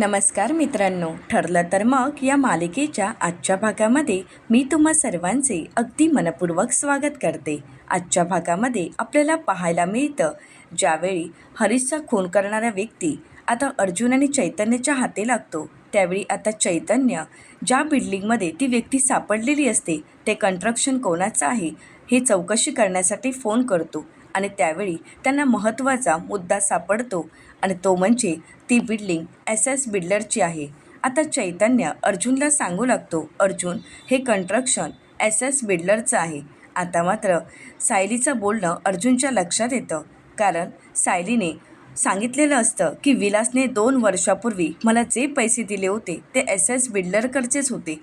नमस्कार मित्रांनो. ठरलं तर मग या मालिकेच्या आजच्या भागामध्ये मी तुम्हा सर्वांचे अगदी मनपूर्वक स्वागत करते. आजच्या भागामध्ये आपल्याला पाहायला मिळतं ज्यावेळी हरीशचा खून करणारा व्यक्ती आता अर्जुन आणि चैतन्याच्या हाती लागतो त्यावेळी आता चैतन्य ज्या बिल्डिंगमध्ये ती व्यक्ती सापडलेली असते ते कन्स्ट्रक्शन कोणाचं आहे हे चौकशी करण्यासाठी फोन करतो आणि त्यावेळी त्यांना महत्त्वाचा मुद्दा सापडतो आणि तो म्हणजे ती बिल्डिंग एस एस बिल्डरची आहे. आता चैतन्य अर्जुनला सांगू लागतो अर्जुन हे कन्स्ट्रक्शन एस एस बिल्डरचं आहे. आता मात्र सायलीचं बोलणं अर्जुनच्या लक्षात येतं कारण सायलीने सांगितलेलं असतं की विलासने दोन वर्षापूर्वी मला जे पैसे दिले होते ते एस एस बिल्डरकडचेच होते.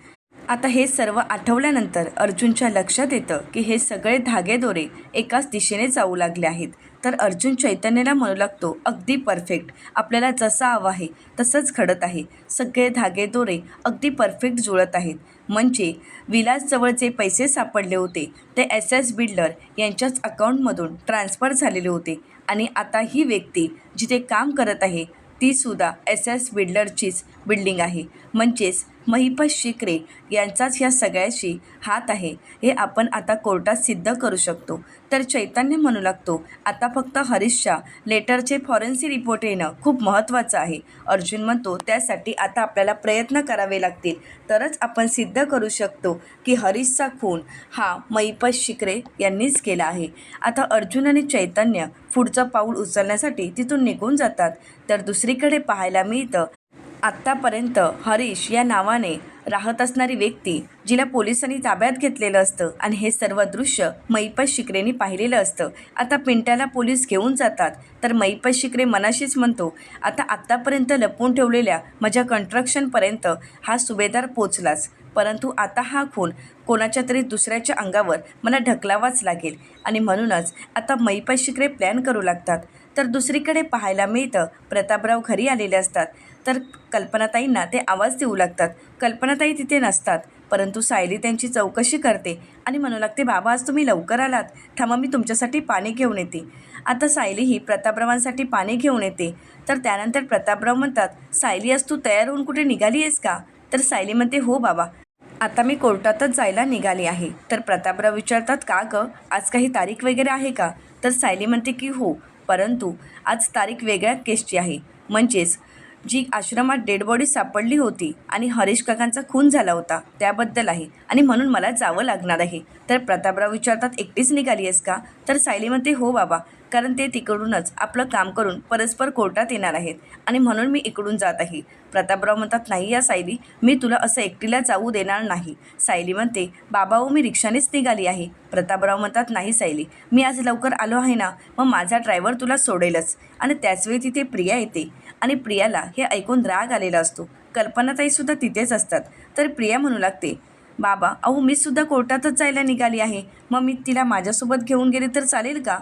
आता हे सर्व आठवल्यानंतर अर्जुनच्या लक्षात येतं की हे सगळे धागेदोरे एकाच दिशेने जाऊ लागले आहेत. तर अर्जुन चैतन्याला म्हणू लागतो अगदी परफेक्ट आपल्याला जसं हवं आहे तसंच घडत आहे. सगळे धागे दोरे अगदी परफेक्ट जुळत आहेत. म्हणजे विलासजवळ जे पैसे सापडले होते ते एस एस बिल्डर यांच्याच अकाउंटमधून ट्रान्स्फर झालेले होते. आणि आता ही व्यक्ती जिथे काम करत आहे तीसुद्धा एस एस बिल्डरचीच बिल्डिंग आहे. म्हणजेच महिपत शिकरे यांचाच ह्या सगळ्याशी हात आहे. हे आपण आता कोर्टात सिद्ध करू शकतो. तर चैतन्य म्हणू लागतो आता फक्त हरीशच्या लेटरचे फॉरेन्सिक रिपोर्ट येणं खूप महत्त्वाचं आहे. अर्जुन म्हणतो त्यासाठी आता आपल्याला प्रयत्न करावे लागतील. तरच आपण सिद्ध करू शकतो की हरीशचा खून हा महिपत शिकरे यांनीच केला आहे. आता अर्जुन आणि चैतन्य पुढचं पाऊल उचलण्यासाठी तिथून निघून जातात. तर दुसरीकडे पाहायला मिळतं आत्तापर्यंत हरीश या नावाने राहत असणारी व्यक्ती जिला पोलिसांनी ताब्यात घेतलेलं असतं आणि हे सर्व दृश्य मैपत शिकरेने पाहिलेलं असतं. आता पिंट्याला पोलीस घेऊन जातात. तर मैपत शिकरे मनाशीच म्हणतो आता आत्तापर्यंत लपवून ठेवलेल्या माझ्या कन्स्ट्रक्शनपर्यंत हा सुभेदार पोचलाच. परंतु आता हा खून कोणाच्या तरी दुसऱ्याच्या अंगावर मला ढकलावाच लागेल आणि म्हणूनच आता मैपत शिकरे प्लॅन करू लागतात. तर दुसरीकडे पाहायला मिळतं प्रतापराव घरी आलेले असतात. तर कल्पनाताईंना ते आवाज देऊ लागतात. कल्पनाताई तिथे नसतात परंतु सायली त्यांची चौकशी करते आणि म्हणू लागते बाबा आज तुम्ही लवकर आलात. थांबा मी तुमच्यासाठी पाणी घेऊन येते. आता सायली ही प्रतापरावांसाठी पाणी घेऊन येते. तर त्यानंतर प्रतापराव म्हणतात सायली आज तू तयार होऊन कुठे निघाली आहेस का? तर सायली म्हणते हो बाबा. आता मी कोर्टातच जायला निघाली आहे. तर प्रतापराव विचारतात का गं? आज काही तारीख वगैरे आहे का? तर सायली म्हणते की हो परंतु आज तारीख वेगळ्या केसची आहे. म्हणजेच जी आश्रमात डेड बॉडी सापडली होती आणि हरीश काकांचा खून झाला होता त्याबद्दल आहे. आणि म्हणून मला जावं लागणार आहे. तर प्रतापराव विचारतात एकटीच निघाली आहेस का? तर सायली म्हणते हो बाबा. कारण ते तिकडूनच आपलं काम करून परस्पर कोर्टात येणार आहेत. आणि म्हणून मी इकडून जात आहे. प्रतापराव म्हणतात नाही या सायली. मी तुला असं एकटीला जाऊ देणार नाही. सायली म्हणते बाबा हो मी रिक्षानेच निघाली आहे. प्रतापराव म्हणतात नाही सायली. मी आज लवकर आलो आहे ना मग माझा ड्रायव्हर तुला सोडेलच. आणि त्याचवेळी तिथे प्रिया येते. आणि प्रियाला हे ऐकून राग आलेला असतो. कल्पनाताईसुद्धा तिथेच असतात. तर प्रिया म्हणू लागते बाबा अहो मी सुद्धा कोर्टातच जायला निघाली आहे. मग मी तिला माझ्यासोबत घेऊन गेले तर चालेल का?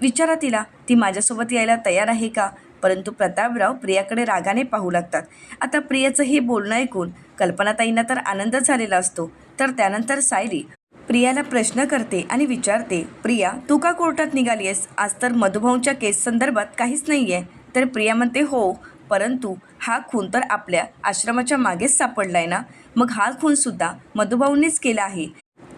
विचारा तिला ती माझ्यासोबत यायला तयार आहे का? परंतु प्रतापराव प्रियाकडे रागाने पाहू लागतात. आता प्रियाचं हे बोलणं ऐकून कल्पनाताईंना तर आनंद झालेला असतो. तर त्यानंतर सायरी प्रियाला प्रश्न करते आणि विचारते प्रिया तू का कोर्टात निघाली आहेस? आज तर मधुभाऊंच्या केस संदर्भात काहीच नाही आहे तर प्रिया म्हणते हो परंतु हा खून तर आपल्या आश्रमाच्या मागेच सापडला आहे ना? मग हा खूनसुद्धा मधुभाऊंनीच केला आहे.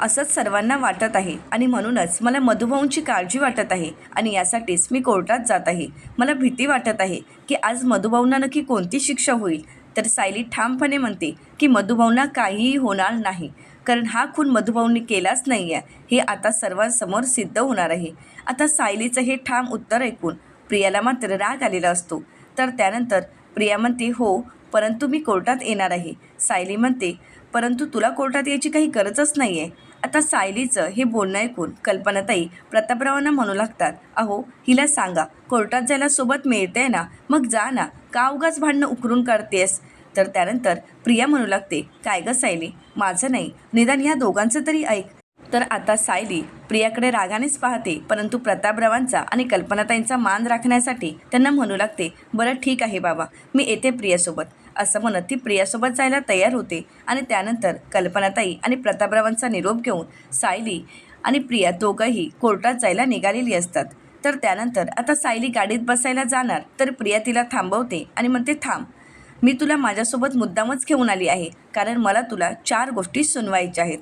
असंच सर्वांना वाटत आहे आणि म्हणूनच मला मधुभाऊंची काळजी वाटत आहे आणि यासाठीच मी कोर्टात जात आहे. मला भीती वाटत आहे की आज मधुभाऊंना नक्की कोणती शिक्षा होईल? तर सायली ठामपणे म्हणते की मधुभाऊंना काहीही होणार नाही कारण हा खून मधुभाऊंनी केलाच नाही आहे हे आता सर्वांसमोर सिद्ध होणार आहे. आता सायलीचं हे ठाम उत्तर ऐकून प्रियाला मात्र राग आलेला असतो. तर त्यानंतर प्रिया म्हणते हो परंतु मी कोर्टात येणार आहे. सायली म्हणते परंतु तुला कोर्टात यायची काही गरजच नाही आहे आता सायलीचं हे बोलणं ऐकून कल्पनाताई प्रतापरावांना म्हणू लागतात अहो हिला सांगा कोर्टात जायला सोबत मिळते ना? मग जा ना का उगाच भांडणं उकरून काढतेस तर त्यानंतर प्रिया म्हणू लागते काय गं सायली माझं नाही. निदान ह्या दोघांचं तरी ऐक. तर आता सायली प्रियाकडे रागानेच पाहते परंतु प्रतापरावांचा आणि कल्पनाताईंचा मान राखण्यासाठी त्यांना म्हणू लागते बरं ठीक आहे बाबा मी येते प्रियासोबत. असं म्हणत ती प्रियासोबत जायला तयार होते आणि त्यानंतर कल्पनाताई आणि प्रतापरावांचा निरोप घेऊन सायली आणि प्रिया दोघंही कोर्टात जायला निघालेली असतात. तर त्यानंतर आता सायली गाडीत बसायला जाणार तर प्रिया तिला थांबवते आणि म्हणते थांब मी तुला माझ्यासोबत मुद्दामच घेऊन आली आहे कारण मला तुला चार गोष्टी सुनवायच्या आहेत.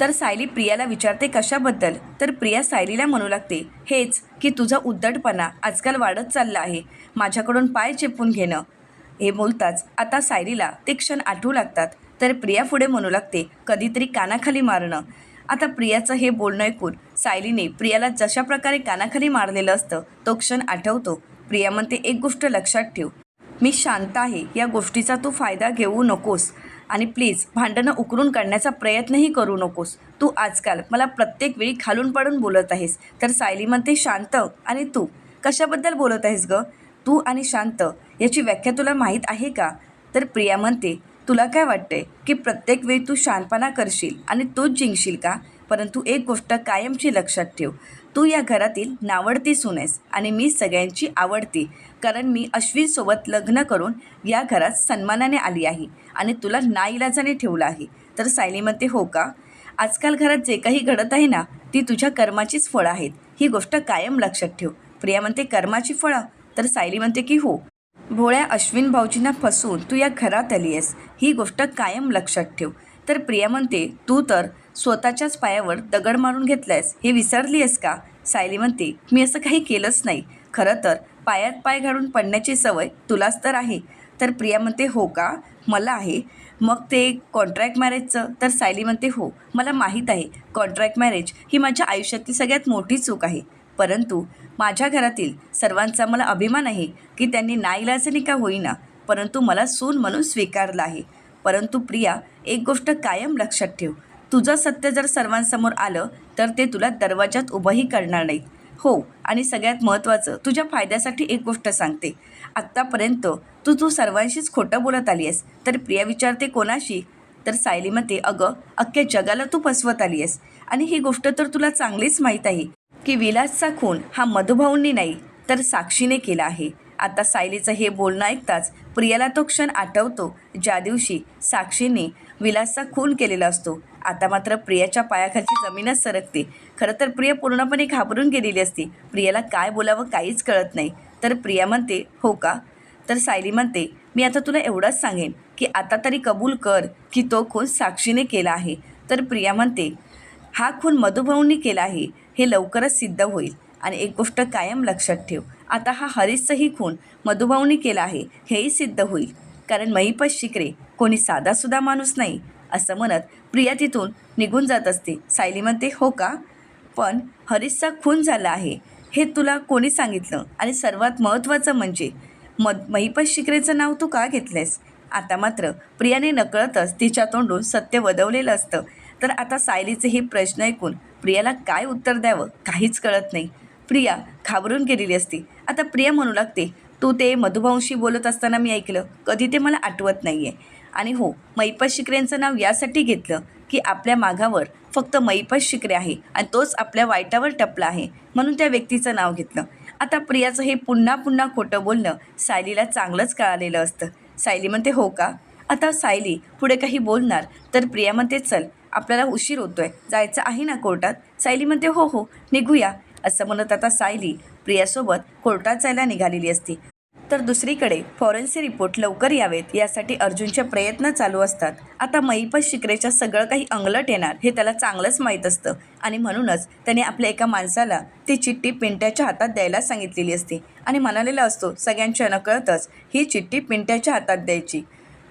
तर सायली प्रियाला विचारते कशाबद्दल? तर प्रिया सायलीला म्हणू लागते हेच की तुझा उद्धटपणा आजकाल वाढत चालला आहे. माझ्याकडून पाय चेपून घेणं. हे बोलताच आता सायलीला ते क्षण आठवू लागतात. तर प्रिया पुढे म्हणू लागते कधीतरी कानाखाली मारणं. आता प्रियाचं हे बोलणं ऐकून सायलीने प्रियाला जशा प्रकारे कानाखाली मारलेलं असतं तो क्षण आठवतो. प्रिया म्हणते एक गोष्ट लक्षात ठेव. मी शांत आहे. या गोष्टीचा तू फायदा घेऊ नकोस. आणि प्लीज भांडणं उकरून काढण्याचा प्रयत्नही करू नकोस. तू आजकाल मला प्रत्येक वेळी खालून पाडून बोलत आहेस. तर सायली म्हणते शांत आणि तू कशाबद्दल बोलत आहेस गं? तू आणि शांत याची व्याख्या तुला माहीत आहे का? तर प्रिया म्हणते तुला काय वाटतंय की प्रत्येक वेळी तू शानपणा करशील आणि तूच जिंकशील का? परंतु एक गोष्ट कायमची लक्षात ठेव. तू या घरातील नावडती सून आहेस आणि मी सगळ्यांची आवडती कारण मी अश्विनसोबत लग्न करून या घरात सन्मानाने आली आहे आणि तुला नाईलाजाने ठेवलं आहे. तर सायली म्हणते हो का? आजकाल घरात जे काही घडत आहे ना ती तुझ्या कर्माचीच फळं आहेत. ही गोष्ट कायम लक्षात ठेव. प्रिया म्हणते कर्माची फळं? तर सायली म्हणते की हो. भोळ्या अश्विन भाऊजींना फसवून तू या घरात आली आहेस ही गोष्ट कायम लक्षात ठेव. तर प्रिया म्हणते तू तर स्वतःच्याच पायावर दगड मारून घेतलायस हे विसरली आहेस का? सायली म्हणते मी असं काही केलंच नाही. खरं तर पायात पाय घालून पडण्याची सवय तुलाच तर आहे. तर प्रिया म्हणते हो का? मला आहे. मग ते कॉन्ट्रॅक्ट मॅरेजचं तर सायली म्हणते हो मला माहीत आहे. कॉन्ट्रॅक्ट मॅरेज ही माझ्या आयुष्यातली सगळ्यात मोठी चूक आहे. परंतु माझ्या घरातील सर्वांचा मला अभिमान आहे की त्यांनी नाईलाजाने का होईना परंतु मला सून म्हणून स्वीकारलं आहे. परंतु प्रिया एक गोष्ट कायम लक्षात ठेव. तुझं सत्य जर सर्वांसमोर आलं तर ते तुला दरवाजात उभंही करणार नाहीत. हो आणि सगळ्यात महत्त्वाचं तुझ्या फायद्यासाठी एक गोष्ट सांगते. आत्तापर्यंत तू तू सर्वांशीच खोटं बोलत आली आहेस तर प्रिया विचारते कोणाशी? तर सायली म्हणते अगं अख्ख्या जगाला तू फसवत आली आहेस आणि ही गोष्ट तर तुला चांगलीच माहीत आहे की विलासचा खून हा मधुभाऊंनी नाही तर साक्षीने केला आहे. आता सायलीचं हे बोलणं ऐकताच प्रियाला तो क्षण आठवतो ज्या दिवशी साक्षीने विलासचा खून केलेला असतो. आता मात्र प्रियाच्या पायाखालची जमीनच सरकते. खरं तर प्रिया पूर्णपणे घाबरून गेलेली असते. प्रियाला काय बोलावं काहीच कळत नाही. तर प्रिया म्हणते हो का? तर सायली म्हणते मी आता तुला एवढंच सांगेन की आता तरी कबूल कर की तो खून साक्षीने केला आहे. तर प्रिया म्हणते हा खून मधुभाऊंनी केला आहे. हे लवकरच सिद्ध होईल. आणि एक गोष्ट कायम लक्षात ठेव. आता हा हरीशचाही खून मधुभाऊंनी केला आहे. हेही सिद्ध होईल. कारण महिपत शिकरे कोणी साधासुद्धा माणूस नाही असं म्हणत प्रिया तिथून निघून जात असते. सायली म्हणते हो का? पण हरीशचा खून झाला आहे. हे तुला कोणी सांगितलं? आणि सर्वात महत्त्वाचं म्हणजे मद महिपत शिकरेचं नाव तू का घेतलंयस? आता मात्र प्रियाने नकळतच तिच्या तोंडून सत्य वदवलेलं असतं. तर आता सायलीचे हे प्रश्न ऐकून प्रियाला काय उत्तर द्यावं? काहीच कळत नाही. प्रिया घाबरून गेलेली असते. आता प्रिया म्हणू लागते तू ते मधुभाऊंशी बोलत असताना मी ऐकलं. कधी ते मला आठवत नाही आहे आणि हो मैपत शिकरेंचं नाव यासाठी घेतलं की आपल्या मागावर फक्त मैपत शिकरे आहे आणि तोच आपल्या वाईटावर टपला आहे म्हणून त्या व्यक्तीचं नाव घेतलं. आता प्रियाचं हे पुन्हा पुन्हा खोटं बोलणं सायलीला चांगलंच कळालेलं असतं. सायली म्हणते हो का? आता सायली पुढे काही बोलणार तर प्रिया म्हणते चल आपल्याला उशीर होतोय. जायचं आहे ना कोर्टात? सायली म्हणते हो हो निघूया. असं म्हणत आता सायली प्रियासोबत कोर्टात जायला निघालेली असते. तर दुसरीकडे फॉरेन्सिक रिपोर्ट लवकर यावेत. यासाठी अर्जुनचे प्रयत्न चालू असतात. आता मईपत शिकरेच्या सगळं काही अंगलट येणार हे त्याला चांगलंच माहीत असतं. आणि म्हणूनच त्याने आपल्या एका माणसाला ती चिठ्ठी पिंट्याच्या हातात द्यायला सांगितलेली असते. आणि म्हणालेला असतो सगळ्यांच्या नकळतच ही चिठ्ठी पिंट्याच्या हातात द्यायची.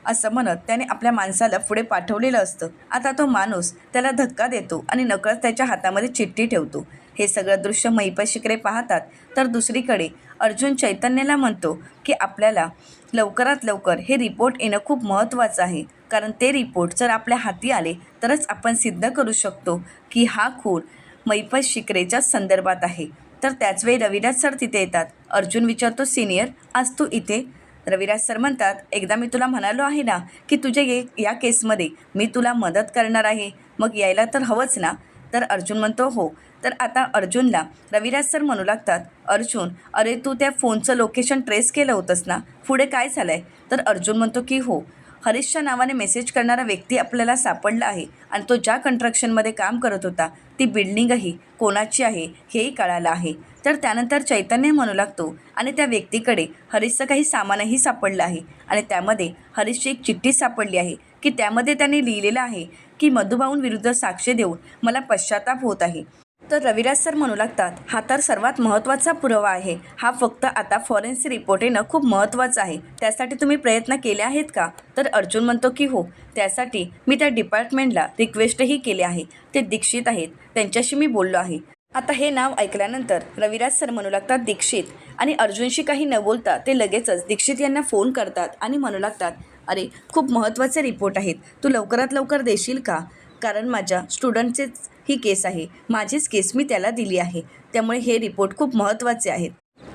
असं म्हणत त्याने आपल्या माणसाला पुढे पाठवलेलं असतं. आता तो माणूस त्याला धक्का देतो आणि नकळत त्याच्या हातामध्ये चिठ्ठी ठेवतो. हे सगळं दृश्य महिपत पाहतात. तर दुसरीकडे अर्जुन चैतन्याला म्हणतो की आपल्याला लवकरात लवकर हे रिपोर्ट येणं खूप महत्त्वाचं आहे. कारण ते रिपोर्ट जर आपल्या हाती आले तरच आपण सिद्ध करू शकतो की हा खून मैपत शिकरेच्या संदर्भात आहे. तर त्याचवेळी रविराज सर तिथे येतात. अर्जुन विचारतो सिनियर आज तू इथे? रविराज सर म्हणतात एकदा मी तुला म्हणालो आहे ना की तुझे ये या केसमध्ये मी तुला मदत करणार आहे. मग यायला तर हवंच ना? तर अर्जुन म्हणतो हो. तर आता अर्जुनला रविराज सर म्हणू लागतात अर्जुन अरे तू त्या फोनचं लोकेशन ट्रेस केलं होतंस ना? पुढे काय झालं आहे तर अर्जुन म्हणतो की हो हरीशच्या नावाने मेसेज करणारा व्यक्ती आपल्याला सापडला आहे आणि तो ज्या कन्स्ट्रक्शनमध्ये काम करत होता ती बिल्डिंगही कोणाची आहे हेही कळालं आहे. तर त्यानंतर चैतन्य म्हणू लागतो आणि त्या व्यक्तीकडे हरीशचं काही सामानही सापडलं आहे आणि त्यामध्ये हरीशची एक चिठ्ठी सापडली आहे की त्यामध्ये त्याने लिहिलेलं आहे की मधुभाऊंविरुद्ध साक्ष देऊन मला पश्चाताप होत आहे. तर रविराज सर म्हणू लागतात हा तर सर्वात महत्त्वाचा पुरावा आहे. हा फक्त आता फॉरेन्सिक रिपोर्ट येणं खूप महत्त्वाचं आहे. त्यासाठी तुम्ही प्रयत्न केले आहेत का? तर अर्जुन म्हणतो की हो. त्यासाठी मी त्या डिपार्टमेंटला रिक्वेस्टही केले आहे. ते दीक्षित आहेत. त्यांच्याशी मी बोललो आहे. आता हे नाव ऐकल्यानंतर रविराज सर म्हणू लागतात दीक्षित. आणि अर्जुनशी काही न बोलता ते लगेचच दीक्षित यांना फोन करतात आणि म्हणू लागतात अरे खूप महत्त्वाचे रिपोर्ट आहेत. तू लवकरात लवकर देशील का? कारण माझ्या स्टुडंटचेच ही केस आहे. माझीच केस मी त्याला दिली आहे. त्यामुळे हे रिपोर्ट खूप महत्त्वाचे आहेत.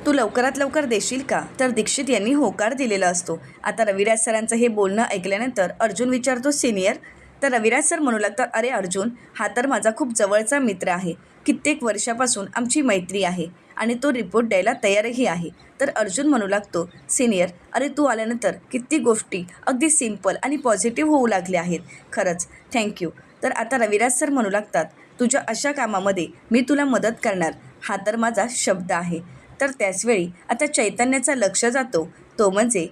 तू लवकरात लवकर देशील का? तर दीक्षित यांनी होकार दिलेला असतो. आता रविराज सरांचं हे बोलणं ऐकल्यानंतर अर्जुन विचारतो सिनियर? तर रविराज सर म्हणू लागतात अरे अर्जुन हा तर माझा खूप जवळचा मित्र आहे. कित्येक वर्षापासून आमची मैत्री आहे आणि तो रिपोर्ट द्यायला तयारही आहे. तर अर्जुन म्हणू लागतो सिनियर अरे तू आल्यानंतर किती गोष्टी अगदी सिंपल आणि पॉझिटिव्ह होऊ लागल्या आहेत. खरंच थँक्यू. तर आता रविराज सर म्हणू लागतात तुझ्या अशा कामामध्ये मी तुला मदत करणार हा तर माझा शब्द आहे. तर त्याचवेळी आता चैतन्याचा लक्ष जातो तो म्हणजे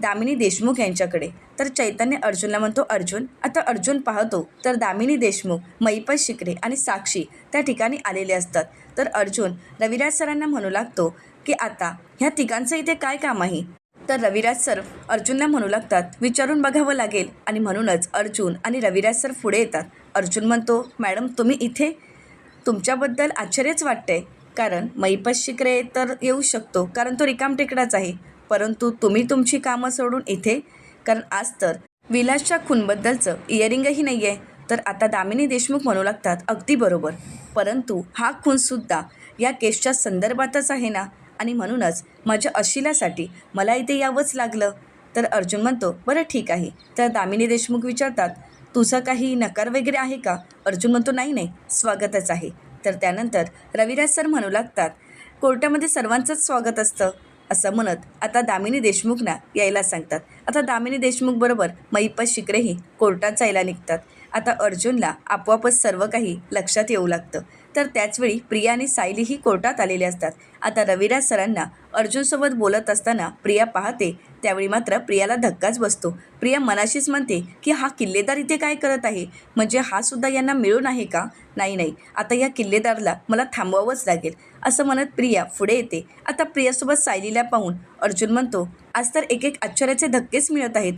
दामिनी देशमुख यांच्याकडे. तर चैतन्य अर्जुनला म्हणतो अर्जुन आता अर्जुन पाहतो. तर दामिनी देशमुख मैपत शिकरे आणि साक्षी त्या ठिकाणी आलेले असतात. तर अर्जुन रविराज सरांना म्हणू लागतो की आता ह्या तिघांचं इथे काय काम आहे? तर रविराज सर अर्जुनला म्हणू लागतात विचारून बघावं लागेल. आणि म्हणूनच अर्जुन आणि रविराज सर पुढे येतात. अर्जुन म्हणतो मॅडम तुम्ही इथे? तुमच्याबद्दल आश्चर्यच वाटतंय. कारण मैपत शिकरे तर येऊ शकतो कारण तो रिकाम टेकडाच आहे. परंतु तुम्ही तुमची कामं सोडून इथे? कारण आज तर विलासच्या खूनबद्दलचं इयरिंगही नाही आहे तर आता दामिनी देशमुख म्हणू लागतात अगदी बरोबर. परंतु हा खूनसुद्धा या केसच्या संदर्भातच आहे ना? आणि म्हणूनच माझ्या अशिलासाठी मला इथे यावंच लागलं. तर अर्जुन म्हणतो बरं ठीक आहे. तर दामिनी देशमुख विचारतात तुझं काही नकार वगैरे आहे का? अर्जुन म्हणतो नाही नाही स्वागतच आहे. तर त्यानंतर रविराज सर म्हणू लागतात कोर्टामध्ये सर्वांचंच स्वागत असतं. असं म्हणत आता दामिनी देशमुखना यायला सांगतात. आता दामिनी देशमुखबरोबर महिपत शिकरेही कोर्टात जायला निघतात. आता अर्जुनला आपोआपच सर्व काही लक्षात येऊ लागतं. तर त्याचवेळी प्रिया आणि सायलीही कोर्टात आलेले असतात. आता रविराज सरांना अर्जुनसोबत बोलत असताना प्रिया पाहते त्यावेळी मात्र प्रियाला धक्काच बसतो. प्रिया मनाशीच म्हणते की हा किल्लेदार इथे काय करत आहे? म्हणजे हा सुद्धा यांना मिळून आहे का? नाही नाही. आता या किल्लेदारला मला थांबवावंच लागेल. असं म्हणत प्रिया पुढे येते. आता प्रियासोबत सायलीला पाहून अर्जुन म्हणतो आज तर एक एक आश्चर्याचे धक्केच मिळत आहेत.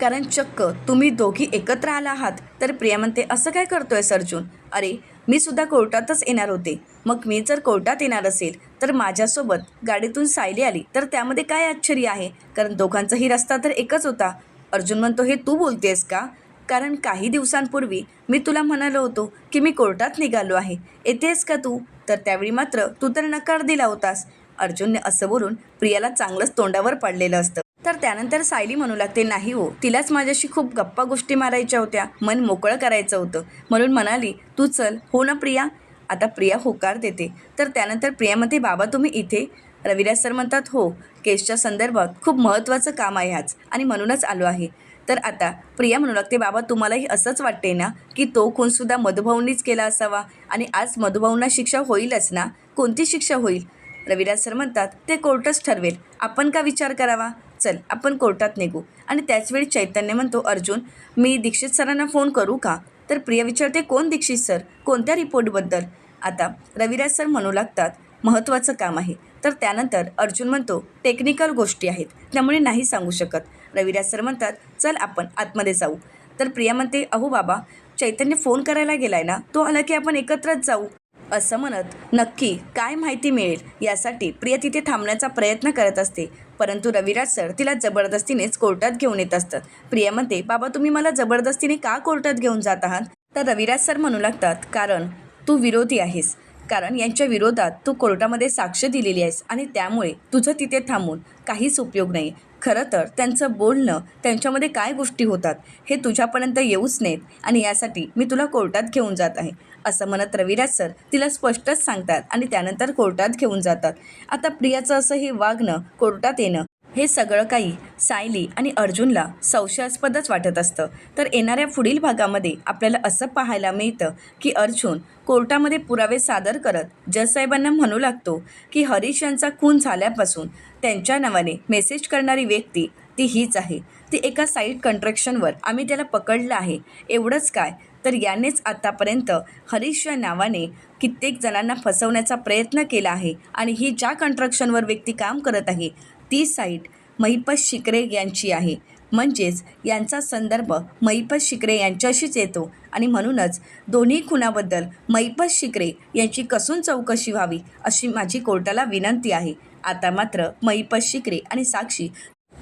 कारण चक्क तुम्ही दोघी एकत्र आला आहात. तर प्रिया म्हणते असं काय करतोय अर्जुन? अरे मी सुद्धा कोर्टातच येणार होते. मग मी जर कोर्टात येणार असेल तर माझ्यासोबत गाडीतून सायली आली. तर त्यामध्ये काय आश्चर्य आहे? कारण दोघांचाही रस्ता तर एकच होता. अर्जुन म्हणतो हे तू बोलतेस का? कारण काही दिवसांपूर्वी मी तुला म्हणालो होतो की मी कोर्टात निघालो आहे. येतेस का तू? तर त्यावेळी मात्र तू तर नकार दिला होतास. अर्जुनने असं बोलून प्रियाला चांगलंच तोंडावर पडलेलं असतं. तर त्यानंतर सायली म्हणू लागते नाही हो तिलाच माझ्याशी खूप गप्पा गोष्टी मारायच्या होत्या. मन मोकळं करायचं होतं. म्हणून म्हणाली तू चल. हो ना प्रिया? आता प्रिया होकार देते. तर त्यानंतर प्रियामध्ये बाबा तुम्ही इथे? रविराज सर म्हणतात हो केसच्या संदर्भात खूप महत्त्वाचं काम आहे आज आणि म्हणूनच आलो आहे. तर आता प्रिया म्हणू लागते बाबा तुम्हालाही असंच वाटते ना की तो खूनसुद्धा मधुभाऊंनीच केला असावा? आणि आज मधुभाऊंना शिक्षा होईलच ना? कोणती शिक्षा होईल? रविराज सर म्हणतात ते कोर्टच ठरवेल. आपण का विचार करावा? चल आपण कोर्टात निघू. आणि त्याचवेळी चैतन्य म्हणतो अर्जुन मी दीक्षित सरांना फोन करू का? तर प्रिया विचारते कोण दीक्षित सर? कोणत्या रिपोर्टबद्दल? आता रविराज सर म्हणू लागतात महत्त्वाचं काम आहे. तर त्यानंतर अर्जुन म्हणतो टेक्निकल गोष्टी आहेत त्यामुळे नाही सांगू शकत. रविराज सर म्हणतात चल आपण आतमध्ये जाऊ. तर प्रिया म्हणते अहो बाबा चैतन्य फोन करायला गेलाय ना तो आला की आपण एकत्रच जाऊ. असं म्हणत नक्की काय माहिती मिळेल यासाठी प्रिया तिथे थांबण्याचा प्रयत्न करत असते. परंतु रविराज सर तिला जबरदस्तीनेच कोर्टात घेऊन येत असतात. प्रिया म्हणते बाबा तुम्ही मला जबरदस्तीने का कोर्टात घेऊन जात आहात? तर रविराज सर म्हणू लागतात कारण तू विरोधी आहेस. कारण यांच्या विरोधात तू कोर्टामध्ये साक्ष दिलेली आहेस आणि त्यामुळे तुझं तिथे थांबून काहीच उपयोग नाही. खरं तर त्यांचं बोलणं त्यांच्यामध्ये काय गोष्टी होतात हे तुझ्यापर्यंत येऊच नयेत आणि यासाठी मी तुला कोर्टात घेऊन जात आहे. असं म्हणत रविराज सर तिला स्पष्टच सांगतात आणि त्यानंतर कोर्टात घेऊन जातात. आता प्रियाचं असं हे वागणं कोर्टात येणं हे सगळं काही सायली आणि अर्जुनला संशयास्पदच वाटत असतं. तर येणाऱ्या पुढील भागामध्ये आपल्याला असं पाहायला मिळतं की अर्जुन कोर्टामध्ये पुरावे सादर करत जजसाहेबांना म्हणू लागतो की हरीश यांचा खून झाल्यापासून त्यांच्या नावाने मेसेज करणारी व्यक्ती ती हीच आहे. ती एका साईट कंट्रक्शनवर आम्ही त्याला पकडलं आहे. एवढंच काय? तर यानेच आतापर्यंत हरीश या नावाने कित्येक जणांना फसवण्याचा प्रयत्न केला आहे आणि ही ज्या कंट्रक्शनवर व्यक्ती काम करत आहे ती साईट महिपत शिकरे यांची आहे. म्हणजेच यांचा संदर्भ महिपत शिकरे यांच्याशीच येतो आणि म्हणूनच दोन्ही खुनाबद्दल महिपत शिकरे यांची कसून चौकशी व्हावी अशी माझी कोर्टाला विनंती आहे. आता मात्र महिपत शिकरे आणि साक्षी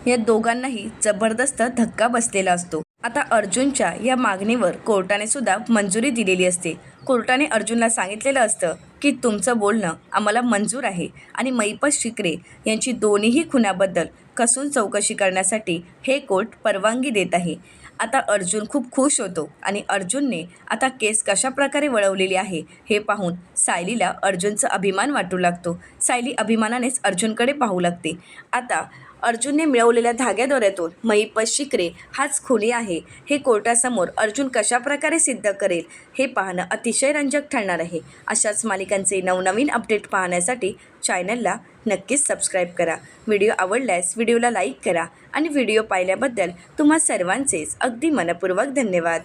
या दोघांनाही जबरदस्त धक्का बसलेला असतो. आता अर्जुनच्या या मागणीवर कोर्टाने सुद्धा मंजुरी दिलेली असते. कोर्टाने अर्जुनला सांगितलेलं असतं की तुमचं बोलणं आम्हाला मंजूर आहे आणि मैपत शिकरे यांची दोन्हीही खुनाबद्दल कसून चौकशी करण्यासाठी हे कोर्ट परवानगी देत आहे. आता अर्जुन खूप खुश होतो आणि अर्जुनने आता केस कशा प्रकारे वळवलेली आहे हे पाहून सायलीला अर्जुनचा अभिमान वाटू लागतो. सायली अभिमानानेच अर्जुनकडे पाहू लागते. आता अर्जुनने मिळवलेल्या धाग्यादोऱ्यातून महिपत शिकरे हाच खुली आहे. हे कोर्टासमोर अर्जुन कशाप्रकारे सिद्ध करेल हे पाहणं अतिशय रंजक ठरणार आहे. अशाच मालिकांचे नवनवीन अपडेट पाहण्यासाठी चॅनलला नक्कीच सबस्क्राईब करा. व्हिडिओ आवडल्यास व्हिडिओला लाईक करा आणि व्हिडिओ पाहिल्याबद्दल तुम्हा सर्वांचेच अगदी मनपूर्वक धन्यवाद.